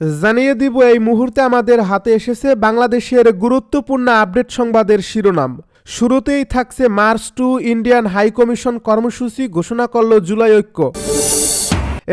জানিয়ে দিব, এই মুহূর্তে আমাদের হাতে এসেছে বাংলাদেশের গুরুত্বপূর্ণ আপডেট সংবাদের শিরোনাম। শুরুতেই থাকছে march to Indian high commission কর্মসূচি ঘোষণা করল জুলাই ঐক্য।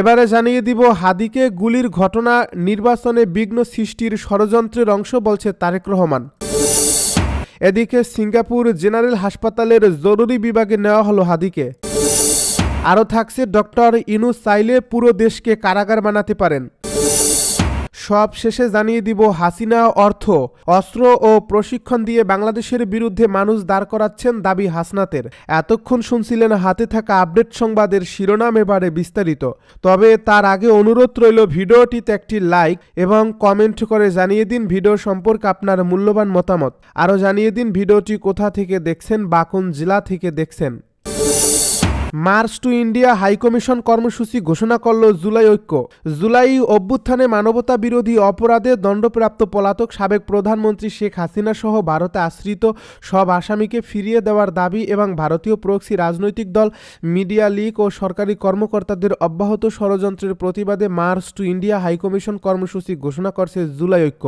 এবারে জানিয়ে দিব, হাদিকে গুলির ঘটনা, নির্বাচনে বিঘ্ন সৃষ্টির ষড়যন্ত্রের অংশ বলছে তারেক রহমান। এদিকে সিঙ্গাপুর জেনারেল হাসপাতালের জরুরি বিভাগে নেওয়া হলো হাদিকে। আরও থাকছে, ডক্টর ইনু চাইলে পুরো দেশকে কারাগার বানাতে পারেন। সব শেষে জানিয়ে দিব হাসিনা অর্থ। অস্ত্র ও প্রশিক্ষণ দিয়ে বাংলাদেশের বিরুদ্ধে মানুষ দাঁড় করাচ্ছেন দাবি হাসনাতের। এতক্ষণ শুনছিলেন হাতে থাকা আপডেট সংবাদের শিরোনাম এবারে বিস্তারিত। তবে তার আগে অনুরোধ রইল ভিডিওটিতে একটি লাইক এবং কমেন্ট করে জানিয়ে দিন ভিডিও সম্পর্কে আপনার মূল্যবান মতামত। আরও জানিয়ে দিন ভিডিওটি কোথা থেকে দেখছেন বা কোন জেলা থেকে দেখছেন। মার্চ টু ইন্ডিয়া হাইকমিশন কর্মসূচি ঘোষণা করল জুলাই ঐক্য। জুলাই অভ্যুত্থানে মানবতা বিরোধী অপরাধে দণ্ডপ্রাপ্ত পলাতক সাবেক প্রধানমন্ত্রী শেখ হাসিনা সহ ভারতে আশ্রিত সব আসামিকে ফিরিয়ে দেওয়ার দাবি এবং ভারতীয় প্রক্সি রাজনৈতিক দল, মিডিয়া লীগ ও সরকারি কর্মকর্তাদের অব্যাহত ষড়যন্ত্রের প্রতিবাদে মার্চ টু ইন্ডিয়া হাইকমিশন কর্মসূচি ঘোষণা করছে জুলাই ঐক্য।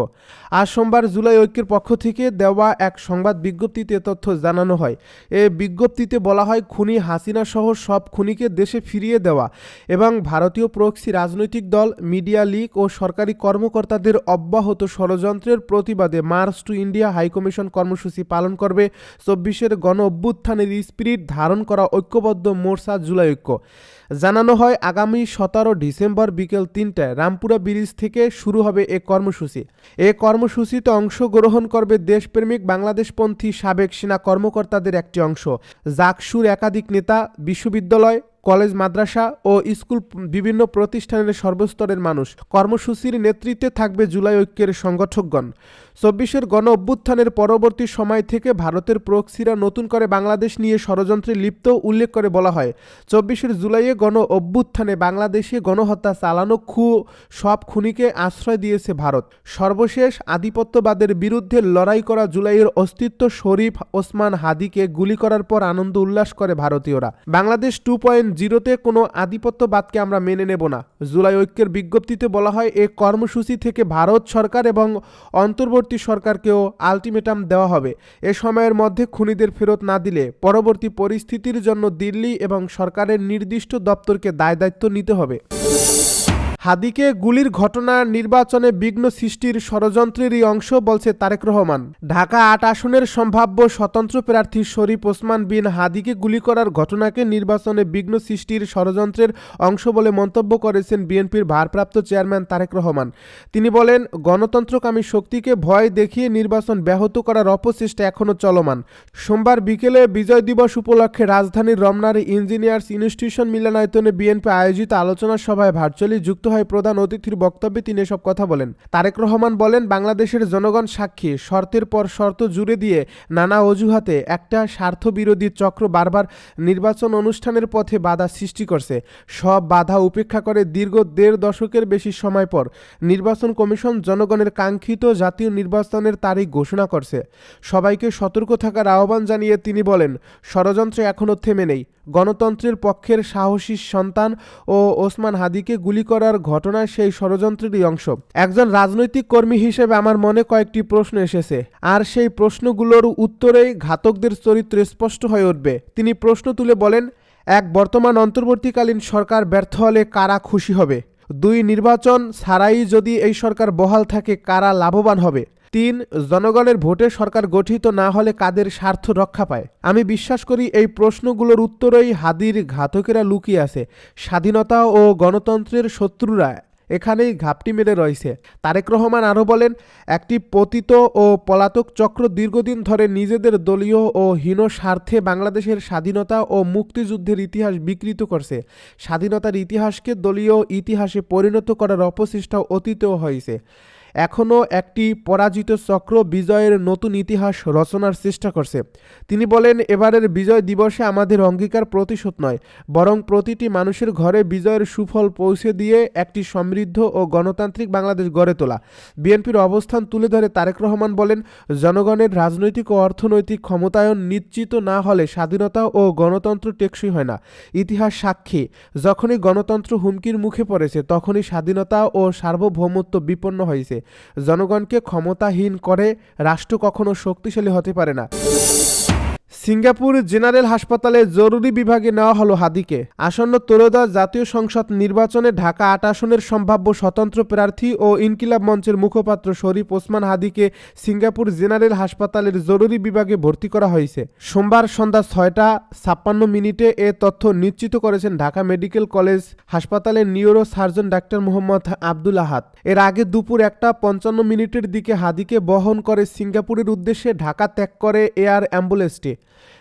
আজ সোমবার জুলাই ঐক্যের পক্ষ থেকে দেওয়া এক সংবাদ বিজ্ঞপ্তিতে তথ্য জানানো হয়। এ বিজ্ঞপ্তিতে বলা হয়, খুনি হাসিনা সহ সব খুনিকে দেশে ফিরিয়ে দেওয়া এবং ভারতীয় প্রক্সি রাজনৈতিক দল, মিডিয়া লীগ ও সরকারি কর্মকর্তাদের অব্যাহত ষড়যন্ত্রের প্রতিবাদে মার্চ টু ইন্ডিয়া হাইকমিশন কর্মসূচি পালন করবে চব্বিশের গণ অভ্যুত্থানের স্পিরিট ধারণ করা ঐক্যবদ্ধ মোর্চা জুলাই ঐক্য। জানানো হয়, আগামী সতেরো ডিসেম্বর বিকেল তিনটায় রামপুরা ব্রিজ থেকে শুরু হবে এ কর্মসূচি। এ কর্মসূচিতে অংশগ্রহণ করবে দেশপ্রেমিক বাংলাদেশপন্থী সাবেক সেনা কর্মকর্তাদের একটি অংশ। জাকসুর একাধিক নেতা বিশ্ববিদ্যালয় কলেজ, মাদ্রাসা ও স্কুল বিভিন্ন প্রতিষ্ঠানের সর্বস্তরের মানুষ। কর্মসূচির নেতৃত্বে থাকবে জুলাই ঐক্যের সংগঠকগণ। চব্বিশের গণ অভ্যুত্থানের পরবর্তী সময় থেকে ভারতের প্রক্সিরা নতুন করে বাংলাদেশ নিয়ে ষড়যন্ত্রে লিপ্ত উল্লেখ করে বলা হয়। চব্বিশের জুলাইয়ে গণ অভ্যুত্থানে বাংলাদেশে গণহত্যা চালানো খু, সব খুনিকে আশ্রয় দিয়েছে ভারত। সর্বশেষ আধিপত্যবাদের বিরুদ্ধে লড়াই করা জুলাইয়ের অস্তিত্ব শরীফ ওসমান হাদিকে গুলি করার পর আনন্দ উল্লাস করে ভারতীয়রা। বাংলাদেশ টু পয়েন্ট জিরোতে কোনো আধিপত্যবাদকে আমরা মেনে নেব না। জুলাই ঐক্যের বিজ্ঞপ্তিতে বলা হয়, এ কর্মসূচি থেকে ভারত সরকার এবং অন্তর্বর্তী সরকারকেও আলটিমেটাম দেওয়া হবে। এ সময়ের মধ্যে খুনিদের ফেরত না দিলে পরবর্তী পরিস্থিতির জন্য দিল্লি এবং সরকারের নির্দিষ্ট দপ্তরকে দায় দায়িত্ব নিতে হবে। হাদিকে গুলির ঘটনা নির্বাচনে বিঘ্ন সৃষ্টির ষড়যন্ত্রেরই অংশ বলছে তারেক রহমান। ঢাকা আট আসনের সম্ভাব্য স্বতন্ত্র প্রার্থী শরীফ ওসমান বিন হাদিকে গুলি করার ঘটনাকে নির্বাচনে বিঘ্ন সৃষ্টির ষড়যন্ত্রের অংশ বলে মন্তব্য করেছেন বিএনপির ভারপ্রাপ্ত চেয়ারম্যান তারেক রহমান। তিনি বলেন, গণতন্ত্রকামী শক্তিকে ভয় দেখিয়ে নির্বাচন ব্যাহত করার অপচেষ্টা এখনও চলমান। সোমবার বিকেলে বিজয় দিবস উপলক্ষে রাজধানীর রমনার ইঞ্জিনিয়ার্স ইনস্টিটিউশন মিলনায়তনে বিএনপি আয়োজিত আলোচনা সভায় ভার্চুয়ালি যুক্ত হয় প্রধান অতিথির বক্তব্যে তিনি এসব কথা বলেন। তারেক রহমান বলেন, বাংলাদেশের জনগণ সাক্ষী, শর্তের পর শর্ত জুড়ে দিয়ে নানা অজুহাতে একটা স্বার্থবিরোধী চক্র বারবার নির্বাচন অনুষ্ঠানের পথে বাধা সৃষ্টি করছে। সব বাধা উপেক্ষা করে দীর্ঘ দেড় দশকের বেশি সময় পর নির্বাচন কমিশন জনগণের কাঙ্ক্ষিত জাতীয় নির্বাচনের তারিখ ঘোষণা করছে। সবাইকে সতর্ক থাকার আহ্বান জানিয়ে তিনি বলেন, ষড়যন্ত্র এখনও থেমে নেই। গণতন্ত্রের পক্ষের সাহসী সন্তান ও ওসমান হাদিকে গুলি করার ঘটনা সেই ষড়যন্ত্রেরই অংশ। একজন রাজনৈতিক কর্মী হিসেবে আমার মনে কয়েকটি প্রশ্ন এসেছে। আর সেই প্রশ্নগুলোর উত্তরেই ঘাতকদের চরিত্র স্পষ্ট হয়ে উঠবে। তিনি প্রশ্ন তুলে বলেন, এক বর্তমান অন্তর্বর্তীকালীন সরকার ব্যর্থ হলে কারা খুশি হবে? দুই নির্বাচন ছাড়াই যদি এই সরকার বহাল থাকে, কারা লাভবান হবে? তিন, জনগণের ভোটে সরকার গঠিত না হলে কাদের স্বার্থ রক্ষা পায়? আমি বিশ্বাস করি এই প্রশ্নগুলোর উত্তরেই হাদির ঘাতকেরা লুকিয়ে আছে। স্বাধীনতা ও গণতন্ত্রের শত্রুরা এখানেই ঘাপটি মেরে রয়েছে। তারেক রহমান আরও বলেন, একটি পতিত ও পলাতক চক্র দীর্ঘদিন ধরে নিজেদের দলীয় ও হীন স্বার্থে বাংলাদেশের স্বাধীনতা ও মুক্তিযুদ্ধের ইতিহাস বিকৃত করছে। স্বাধীনতার ইতিহাসকে দলীয় ইতিহাসে পরিণত করার অপচেষ্টা অতীতেও হয়েছে। এখনও একটি পরাজিত চক্র বিজয়ের নতুন ইতিহাস রচনার চেষ্টা করছে। তিনি বলেন, এবারের বিজয় দিবসে আমাদের অঙ্গীকার প্রতিশোধ নয়, বরং প্রতিটি মানুষের ঘরে বিজয়ের সুফল পৌঁছে দিয়ে একটি সমৃদ্ধ ও গণতান্ত্রিক বাংলাদেশ গড়ে তোলা। বিএনপির অবস্থান তুলে ধরে তারেক রহমান বলেন, জনগণের রাজনৈতিক ও অর্থনৈতিক ক্ষমতায়ন নিশ্চিত না হলে স্বাধীনতা ও গণতন্ত্র টেকসই হয় না। ইতিহাস সাক্ষী, যখনই গণতন্ত্র হুমকির মুখে পড়েছে, তখনই স্বাধীনতা ও সার্বভৌমত্ব বিপন্ন হয়েছে। জনগণকে ক্ষমতাহীন করে রাষ্ট্র কখনো শক্তিশালী হতে পারে না। সিঙ্গাপুর জেনারেল হাসপাতালে জরুরি বিভাগে নেওয়া হলো হাদিকে। আসন্ন ত্রয়োদশ জাতীয় সংসদ নির্বাচনে ঢাকা আট আসনের সম্ভাব্য স্বতন্ত্র প্রার্থী ও ইনকিলাব মঞ্চের মুখপাত্র শরীফ ওসমান হাদিকে সিঙ্গাপুর জেনারেল হাসপাতালের জরুরি বিভাগে ভর্তি করা হয়েছে। সোমবার সন্ধ্যা ছয়টা ছাপ্পান্ন মিনিটে এ তথ্য নিশ্চিত করেছেন ঢাকা মেডিকেল কলেজ হাসপাতালের neuro surgeon doctor Mohammad Abdul Ahad. এর আগে দুপুর একটা পঞ্চান্ন মিনিটের দিকে হাদিকে বহন করে সিঙ্গাপুরের উদ্দেশ্যে ঢাকা ত্যাগ করে এয়ার অ্যাম্বুলেন্সটি।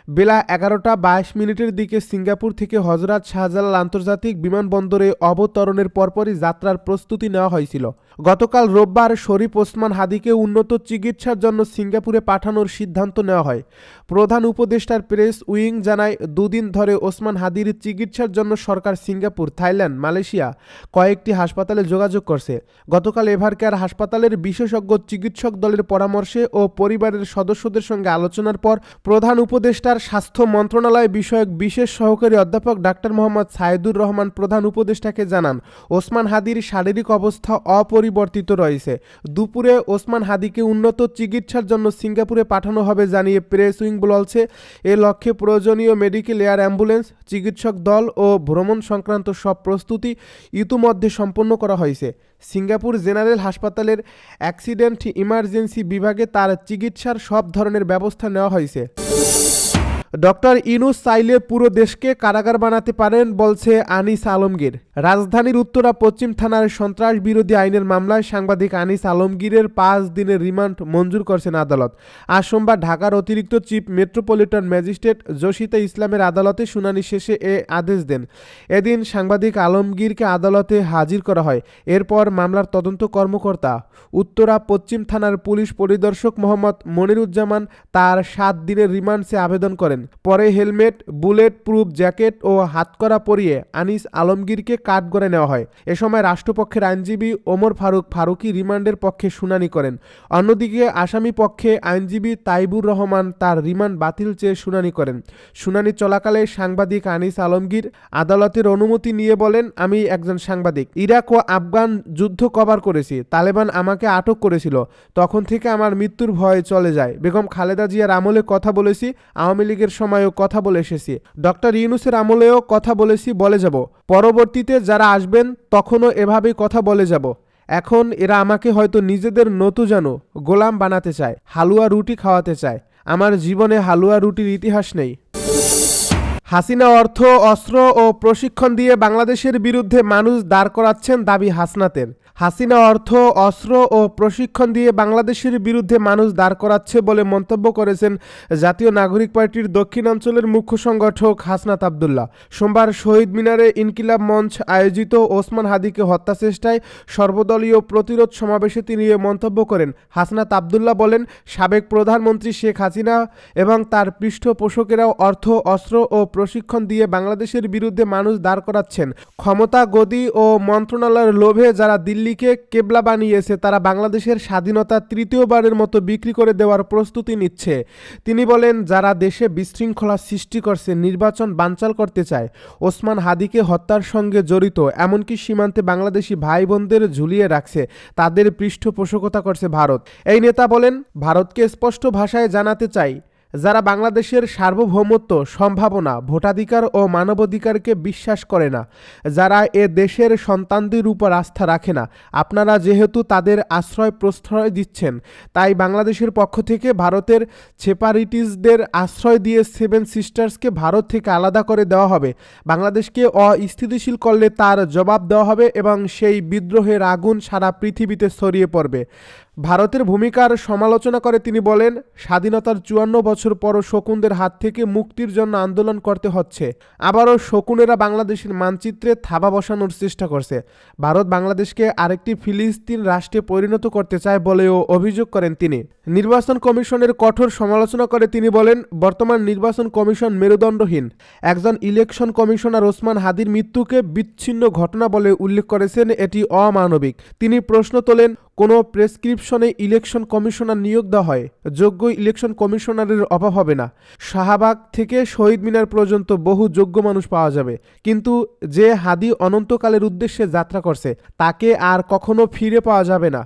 বেলা এগারোটা বাইশ মিনিটের দিকে সিঙ্গাপুর থেকে হজরত শাহজালাল আন্তর্জাতিক বিমানবন্দরে অবতরণের পরপরই যাত্রার প্রস্তুতি নেওয়া হয়েছিল। গতকাল রোববার শরীফ ওসমান হাদিকে উন্নত চিকিৎসার জন্য সিঙ্গাপুরে পাঠানোর সিদ্ধান্ত নেওয়া হয়। প্রধান উপদেষ্টার প্রেস উইং জানায়, দুদিন ধরে ওসমান হাদির চিকিৎসার জন্য সরকার সিঙ্গাপুর, থাইল্যান্ড, মালয়েশিয়া কয়েকটি হাসপাতালে যোগাযোগ করছে। গতকাল এভারকেয়ার হাসপাতালের বিশেষজ্ঞ চিকিৎসক দলের পরামর্শে ও পরিবারের সদস্যদের সঙ্গে আলোচনার পর প্রধান উপদেষ্টার স্বাস্থ্য মন্ত্রণালয় বিষয়ক বিশেষ সহকারী অধ্যাপক ডাক্তার মোহাম্মদ সাইদুর রহমান প্রধান উপদেষ্টাকে জানান, ওসমান হাদির শারীরিক অবস্থা অপরিবর্তিত রয়েছে। দুপুরে ওসমান হাদিকে উন্নত চিকিৎসার জন্য সিঙ্গাপুরে পাঠানো হবে জানিয়ে প্রেস উইং বলছে, এ লক্ষ্যে প্রয়োজনীয় মেডিকেল, এয়ার অ্যাম্বুলেন্স, চিকিৎসক দল ও ভ্রমণ সংক্রান্ত সব প্রস্তুতি ইতিমধ্যে সম্পন্ন করা হয়েছে। সিঙ্গাপুর জেনারেল হাসপাতালের অ্যাক্সিডেন্ট ইমার্জেন্সি বিভাগে তার চিকিৎসার সব ধরনের ব্যবস্থা নেওয়া হয়েছে। ডক্টর ইনুস চাইলে পুরো দেশকে কারাগার বানাতে পারেন, বলছে আনিস আলমগীর। রাজধানীর উত্তরা পশ্চিম থানার সন্ত্রাস বিরোধী আইনের মামলায় সাংবাদিক আনিস আলমগীরের পাঁচ দিনের রিমান্ড মঞ্জুর করছেন আদালত। আজ সোমবার ঢাকার অতিরিক্ত চিফ মেট্রোপলিটন ম্যাজিস্ট্রেট জসিতা ইসলামের আদালতে শুনানি শেষে এ আদেশ দেন। এদিন সাংবাদিক আলমগীরকে আদালতে হাজির করা হয়। এরপর মামলার তদন্ত কর্মকর্তা, উত্তরা পশ্চিম থানার পুলিশ পরিদর্শক মোহাম্মদ মনিরুজ্জামান তার সাত দিনের রিমান্ডসে আবেদন করেন। পরে হেলমেট, বুলেট প্রুফ জ্যাকেট ও হাতকড়া পরিয়ে আনিস আলমগীরকে কাঠগড়ে নেওয়া হয়। এ সময় রাষ্ট্রপক্ষের আইনজীবী ওমর ফারুক ফারুকি রিমান্ডের পক্ষে শুনানি করেন। অন্যদিকে আসামি পক্ষে আইনজীবী তাইবুর রহমান তার রিমান্ড বাতিল চেয়ে শুনানি করেন। শুনানি চলাকালে সাংবাদিক আনিস আলমগীর আদালতের অনুমতি নিয়ে বলেন, আমি একজন সাংবাদিক। ইরাক ও আফগান যুদ্ধ কভার করেছি। তালেবান আমাকে আটক করেছিল। তখন থেকে আমার মৃত্যুর ভয় চলে যায়। বেগম খালেদা জিয়ার আমলে কথা বলেছি। আওয়ামী লীগের সময়ও কথা বলে এসেছি। ডক্টর ইউনুসের আমলেও কথা বলেছি, বলে যাব। পরবর্তীতে যারা আসবেন, তখনও এভাবেই কথা বলে যাব। এখন এরা আমাকে হয়তো নিজেদের নতু যেন গোলাম বানাতে চায়, হালুয়া রুটি খাওয়াতে চায়। আমার জীবনে হালুয়া রুটির ইতিহাস নেই। হাসিনা অর্থ, অস্ত্র ও প্রশিক্ষণ দিয়ে বাংলাদেশের বিরুদ্ধে মানুষ দাঁড় করাচ্ছেন দাবি হাসনাতের। হাসিনা অর্থ, অস্ত্র ও প্রশিক্ষণ দিয়ে বাংলাদেশের বিরুদ্ধে মানুষ দাঁড় করাচ্ছে বলে মন্তব্য করেছেন জাতীয় নাগরিক পার্টির দক্ষিণাঞ্চলের মুখ্য সংগঠক হাসনাত আবদুল্লাহ। সোমবার শহীদ মিনারে ইনকিলাব মঞ্চ আয়োজিত ওসমান হাদিকে হত্যা চেষ্টায় সর্বদলীয় প্রতিরোধ সমাবেশে তিনি এ মন্তব্য করেন। হাসনাত আবদুল্লাহ বলেন, সাবেক প্রধানমন্ত্রী শেখ হাসিনা এবং তার পৃষ্ঠপোষকেরাও অর্থ, অস্ত্র ও প্রশিক্ষণ দিয়ে বাংলাদেশের বিরুদ্ধে মানুষ দাঁড় করাচ্ছেন। ক্ষমতা গদি ও মন্ত্রণালয়ের লোভে যারা দিল্লিকে কেবলা বানিয়েছে, তারা বাংলাদেশের স্বাধীনতা তৃতীয়বারের মতো বিক্রি করে দেওয়ার প্রস্তুতি নিচ্ছে। তিনি বলেন, যারা দেশে বিশৃঙ্খলা সৃষ্টি করছে, নির্বাচন বানচাল করতে চায়। ওসমান হাদিকে হত্যার সঙ্গে জড়িত, এমনকি সীমান্তে বাংলাদেশি ভাই বোনদের ঝুলিয়ে রাখছে। তাদের পৃষ্ঠপোষকতা করছে ভারত। এই নেতা বলেন, ভারতকে স্পষ্ট ভাষায় জানাতে চাই যারা বাংলাদেশের সার্বভৌমত্ব, সম্ভাবনা, ভোটাধিকার ও মানবাধিকারকে বিশ্বাস করে না, যারা এ দেশের সন্তানদের উপর আস্থা রাখে না, আপনারা যেহেতু তাদের আশ্রয় প্রশ্রয় দিচ্ছেন, তাই বাংলাদেশের পক্ষ থেকে ভারতের সেপারিটিসদের আশ্রয় দিয়ে সেভেন সিস্টার্সকে ভারত থেকে আলাদা করে দেওয়া হবে। বাংলাদেশকে অস্থিতিশীল করলে তার জবাব দেওয়া হবে এবং সেই বিদ্রোহের আগুন সারা পৃথিবীতে ছড়িয়ে পড়বে। ভারতের ভূমিকার সমালোচনা করে তিনি বলেন, স্বাধীনতার চুয়ান্ন বছর পরও শকুনদের হাত থেকে মুক্তির জন্য আন্দোলন করতে হচ্ছে। আবারও শকুনেরা বাংলাদেশের মানচিত্রে থাবা বসানোর চেষ্টা করছে। ভারত বাংলাদেশকে আরেকটি ফিলিস্তিন রাষ্ট্রে পরিণত করতে চায় বলেও অভিযোগ করেন তিনি। নির্বাচন কমিশনের কঠোর সমালোচনা করে তিনি বলেন, বর্তমান নির্বাচন কমিশন মেরুদণ্ডহীন। একজন ইলেকশন কমিশনার ওসমান হাদির মৃত্যুকে বিচ্ছিন্ন ঘটনা বলে উল্লেখ করেছেন, এটি অমানবিক। তিনি প্রশ্ন তোলেন কোনো প্রেসক্রিপশনে ইলেকশন কমিশনার নিয়োগ দেওয়া হয় যোগ্য ইলেকশন কমিশনারের অভাব হবে না। শাহবাগ থেকে শহীদ মিনার পর্যন্ত বহু যোগ্য মানুষ পাওয়া যাবে, কিন্তু যে হাদি অনন্তকালের উদ্দেশ্যে যাত্রা করছে, তাকে আর কখনো ফিরে পাওয়া যাবে না।